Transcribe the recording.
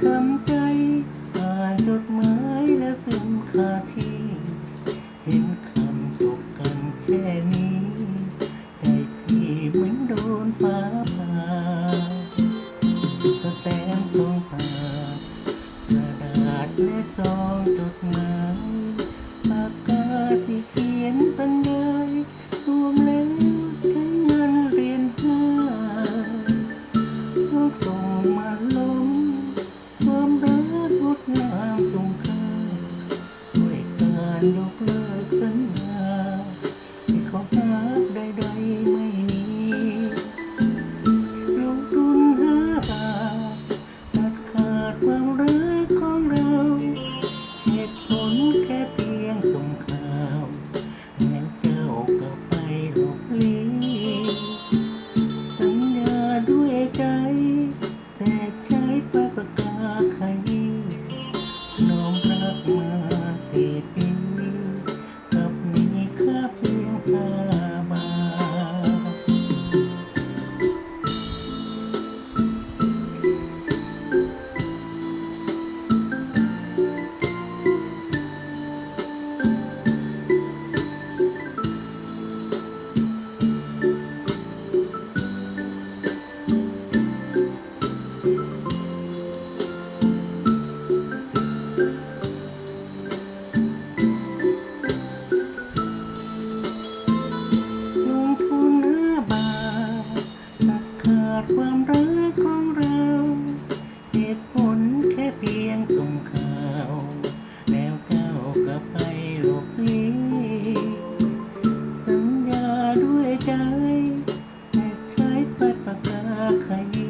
come to การยกเลิกสัญญาที่เขาพักใดๆไม่มีลงทุนหาบาทตัดขาดความรัก 还可以